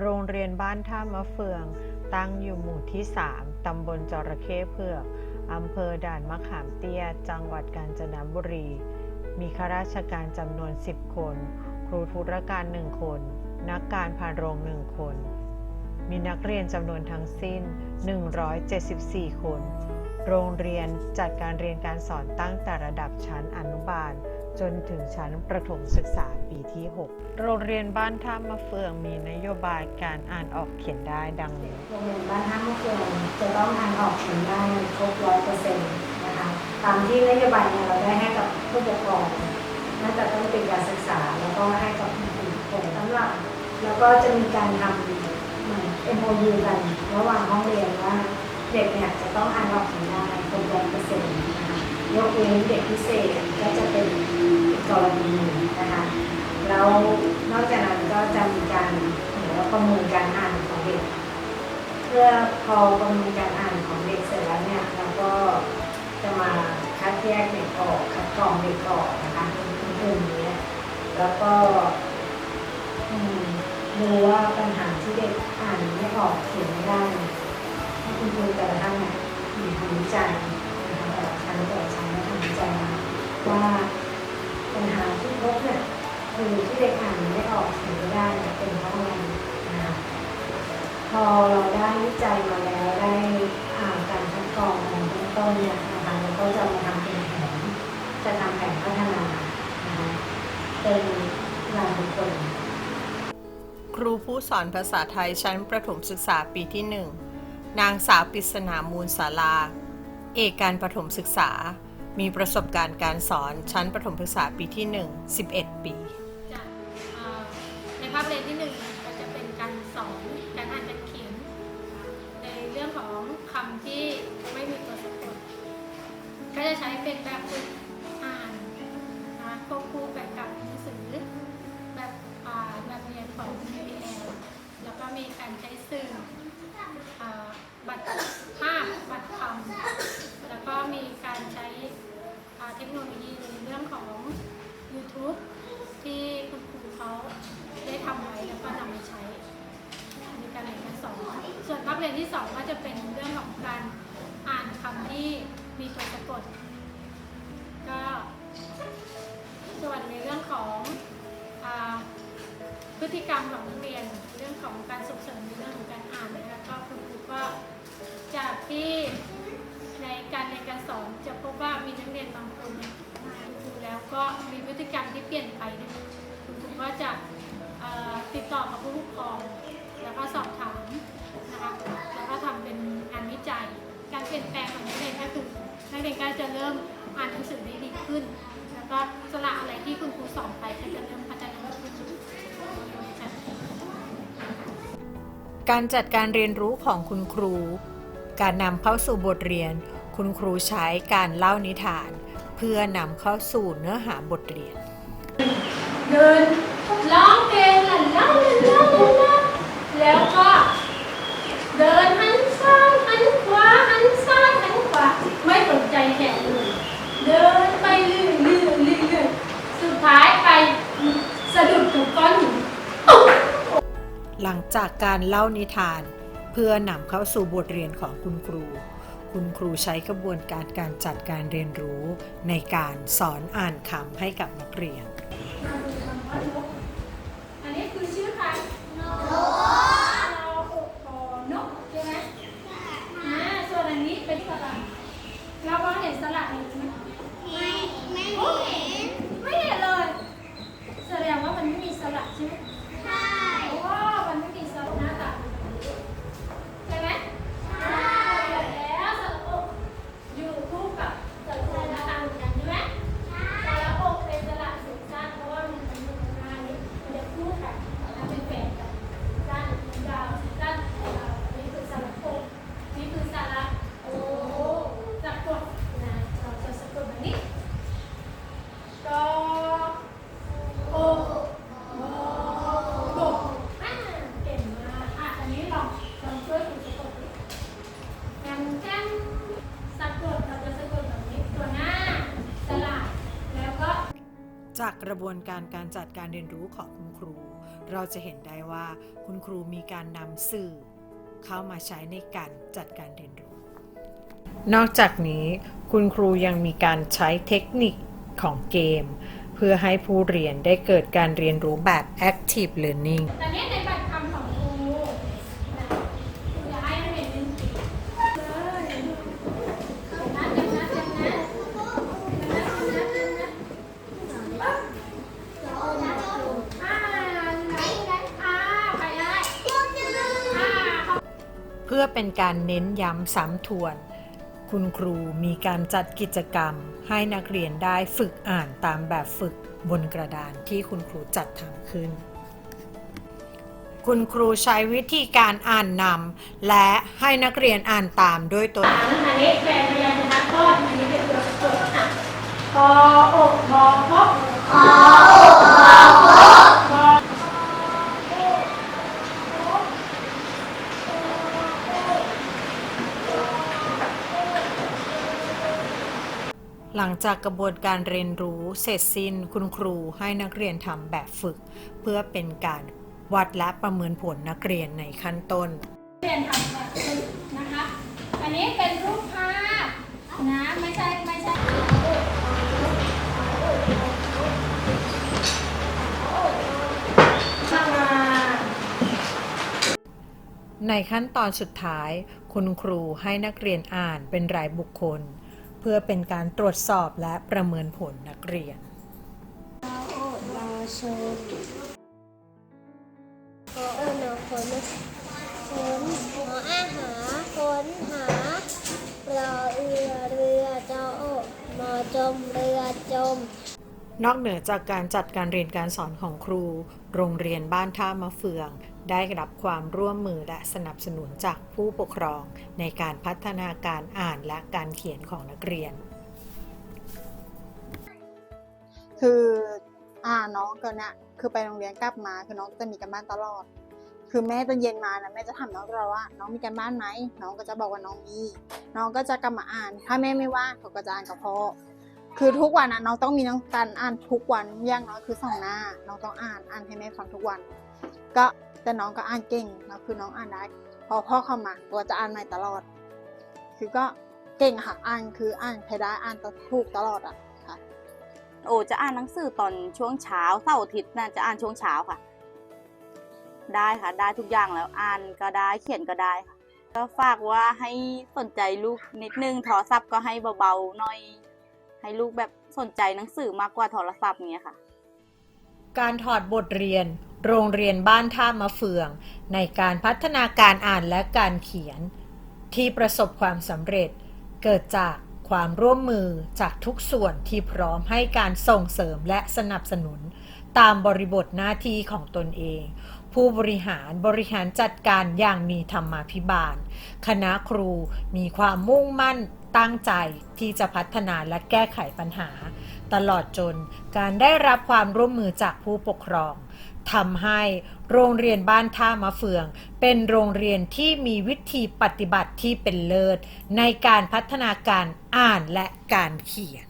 โรงเรียนบ้านท่ามะเฟือง ตั้งอยู่หมู่ที่ 3 ตำบลจระเข้เผือก อำเภอด่านมะขามเตี้ย จังหวัดกาญจนบุรี มีข้าราชการจำนวน 10 คน ครูธุรการ 1 คน นักการพานโรง1คน มีนักเรียนจำนวนทั้งสิ้น 174 คน โรงเรียนจัดการเรียนการสอนตั้งแต่ระดับชั้นอนุบาล จนถึงชั้นประถมศึกษาปีที่ 6 โรงเรียนบ้านท่ามะเฟืองมีนโยบายการอ่านออกเขียนได้ดังนี้ โรงเรียนบ้านท่ามะเฟืองจะต้องอ่านออกเขียนได้ครบร้อยเปอร์เซ็นต์นะคะตามที่นโยบายเนี่ยเราได้ให้กับผู้ปกครองตั้งแต่ต้นปีการศึกษาแล้วก็ให้กับคุณครูทุกคนสำหรับแล้วก็จะมีการทำเหมือน MOU กันระหว่างห้องเรียนว่าเด็กเนี่ยจะต้องอ่านออกเขียนได้ครบร้อยเปอร์เซ็นต์ ยกเว้นเด็กพิเศษก็จะเป็นกรณีนึงนะคะแล้วนอกจากนั้นก็จะมีการหมือว่าประเมินการอ่านของเด็ก เพื่อพอประเมินการอ่านของเด็กเสร็จแล้วเนี่ยเราก็จะมาคัดแยกเด็กออกคัดกรองเด็กออกนะคะเป็นกลุ่มนี้แล้วก็ดูว่าปัญหาที่เด็กอ่านไม่ออกเขียนไม่ได้เนี่ยให้คุณครูแต่ละท่านเนี่ยมีทำวิจัย นแต่ละชั้นและทำวิจัยว่าปัญหาที่พบเนี่ยคือที่เด็กอ่านไม่ออกเขียนไม่ได้เนี่ยเป็นเพราะอะไรนะคะพอเราได้วิจัยมาแล้วได้อ่านการคัดกรองในเบื้องต้นเนี่ยนะคะเราก็จะมาทำเป็นแผนจะทำแผนพัฒนานะคะเป็นรายบุคคลครูผู้สอนภาษาไทยชั้นประถมศึกษาปีที่ 1 นางสาวปริศนามูลศาลา เอกการประถมศึกษา มีประสบการณ์การสอนชั้นประถมศึกษาปีที่ 1 11 ปีจะเอ่อในภาพเรียนที่หนึ่งก็จะเป็นการสอนการอ่านการเขียน ในเรื่องของคำที่ไม่มีตัวสะกดก็จะใช้เป็นแบบฝึกอ่านนะควบคู่ไปกับหนังสือแบบอ่าแบบเรียนของ PBL แล้วก็มีการใช้สื่ออ่าบัตรภาพบัตรคำแล้วก็มี การใช้เทคโนโลยีในเรื่องของ YouTube ที่คุณครูเขาได้ทำไว้แล้วก็นำไปใช้ในการเรียนการสอนส่วนภาพเรียนที่สองก็จะเป็นเรื่องของการอ่านคำที่มีตัวสะกด ก็ส่วนในเรื่องของอพฤติกรรมของนักเรียนเรื่องของการส่งเสริมในเรื่องของการอ่านนะคะก็คุณครูก็จากที่ ในการเรียนการสอนจะพบว่ามีนักเรียนบางคนมาดูแล้วก็มีพฤติกรรมที่เปลี่ยนไปนะคุณครูก็จะติดต่อกับผู้ปกครอง แล้วก็สอบถามนะคะแล้วก็ทำเป็นงานวิจัย การเปลี่ยนแปลงของนักเรียนก็คือนักเรียนก็จะเริ่มอ่านหนังสือได้ดีขึ้น แล้วก็สละอะไรที่คุณครูสอนไปก็จะเริ่มพัฒนาขึ้นการจัดการเรียนรู้ของคุณครู การนำเข้าสู่บทเรียน คุณครูใช้การเล่านิทาน เพื่อนำเข้าสู่เนื้อหาบทเรียน เดินร้องเพลงล่ะล่าล่าล่าล่าแล้วก็เดินหันซ้ายหันขวาหันซ้ายหันขวาไม่สนใจแขนเลยเดินไปเรื่อยเรื่อยเรื่อยเรื่อยสุดท้ายไปสะดุดกับก้อนหินหลังจากการเล่านิทาน เพื่อนำเข้าสู่บทเรียนของคุณครู คุณครูใช้กระบวนการการจัดการเรียนรู้ในการสอนอ่านคำให้กับนักเรียนคำว่านกอันนี้คือชื่อใครนกเราอกคอนกใช่ไหมอ่าส่วนอันนี้เป็นสระเรามองเห็นสระนี้ไหม ไม่ไม่ โอ้ เห็น ไม่เห็นเลย แสดงว่ามันไม่มีสระใช่ไหม ใช่ โอ้มันไม่มีสระหน้าตาใช่ไหมใช่แล้วสระอกอยู่คู่กับสระหน้าตาเหมือนกันใช่ไหม สระอกเป็นสระสูงสั้นเพราะว่ามันเป็นอยู่ข้างหน้านี้มันจะคู่กันแล้วเป็นแฝดกันสั้นยาวสั้นยาวอันนี้คือสระอกนี่คือสระโอสะกดนะเราจะสะกดแบบนี้กอโอโอ จากกระบวนการการจัดการเรียนรู้ของคุณครู เราจะเห็นได้ว่าคุณครูมีการนำสื่อ เข้ามาใช้ในการจัดการเรียนรู้ นอกจากนี้คุณครูยังมีการใช้เทคนิคของเกม เพื่อให้ผู้เรียนได้เกิดการเรียนรู้แบบ active learning แต่เนี้ยในบัตรคำของครูนะครูจะให้นักเรียนเล่นเกมเลยเดี๋ยวนะเดี๋ยวนะเดี๋ยวนะเดี๋ยวนะเดี๋ยวนะเดี๋ยวนะอ่าไหนไหนอ่าไปได้อ่า เป็นการเน้นย้ำซ้ำทวน คุณครูมีการจัดกิจกรรม ให้นักเรียนได้ฝึกอ่านตามแบบฝึกบนกระดานที่คุณครูจัดทำขึ้น คุณครูใช้วิธีการอ่านนำและให้นักเรียนอ่านตามด้วยตัวองอันนี้เป็นพยานชนะก้อนอันนี้เป็นตัวสะกดอะกออกพอพบกออกพอพบ จากกระบวนการเรียนรู้เสร็จสิ้นคุณครูให้นักเรียนทำแบบฝึก เพื่อเป็นการวัดและประเมินผลนักเรียนในขั้นต้น เรียนทำแบบฝึกนะคะ อันนี้เป็นรูปภาพนะไม่ใช่ไม่ใช่ในขั้นตอนสุดท้าย คุณครูให้นักเรียนอ่านเป็นรายบุคคล เพื่อเป็นการตรวจสอบและประเมินผลนักเรียนรอชมขอเอิญหนอฝนฝนหออาหาฝนหารอเรือเรือจอมอจมเรือจม นอกเหนือจากการจัดการเรียนการสอนของครู โรงเรียนบ้านท่ามะเฟือง ได้รับความร่วมมือและสนับสนุนจากผู้ปกครองในการพัฒนาการอ่านและการเขียนของนักเรียน คืออ่าน้องก็นี่ยคือไปโรงเรียนกลับมาคือน้องจะมีการบ้านตลอด คือแม่ตอนเย็นมานะแม่จะถามน้องตลอดว่า น้องมีการบ้านไหมน้องก็จะบอกว่าน้องมี น้องก็จะกลับมาอ่าน ถ้าแม่ไม่ว่างเขาก็จะอ่านกับพ่อ คือทุกวันนะน้องต้องมีน้องการอ่านทุกวันอย่างน้อยคือสองหน้า น้องต้องอ่านอ่านให้แม่ฟังทุกวัน ก็แต่น้องก็อ่านเก่งแล้วคือน้องอ่านได้ พอพ่อเข้ามาตัวจะอ่านใหม่ตลอด คือก็เก่งค่ะอ่านคืออ่านใครได้อ่านถูกตลอดอะค่ะ โอจะอ่านหนังสือตอนช่วงเช้าเสาร์อาทิตย์น่าจะอ่านช่วงเช้าค่ะ ได้ค่ะ ได้ทุกอย่างแล้วอ่านก็ได้เขียนก็ได้ค่ะ ก็ฝากว่าให้สนใจลูกนิดนึงโทรศัพท์ก็ให้เบาๆหน่อย ให้ลูกแบบสนใจหนังสือมากกว่าโทรศัพท์เนี้ยค่ะ การถอดบทเรียน โรงเรียนบ้านท่ามะเฟือง ในการพัฒนาการอ่านและการเขียน ที่ประสบความสำเร็จ เกิดจากความร่วมมือจากทุกส่วนที่พร้อมให้การส่งเสริมและสนับสนุน ตามบริบทหน้าที่ของตนเอง ผู้บริหารบริหารจัดการอย่างมีธรรมาภิบาล คณะครูมีความมุ่งมั่น ตั้งใจที่จะพัฒนาและแก้ไขปัญหา ตลอดจนการได้รับความร่วมมือจากผู้ปกครองทำให้โรงเรียนบ้านท่ามะเฟือง เป็นโรงเรียนที่มีวิธีปฏิบัติที่เป็นเลิศ ในการพัฒนาการอ่านและการเขียน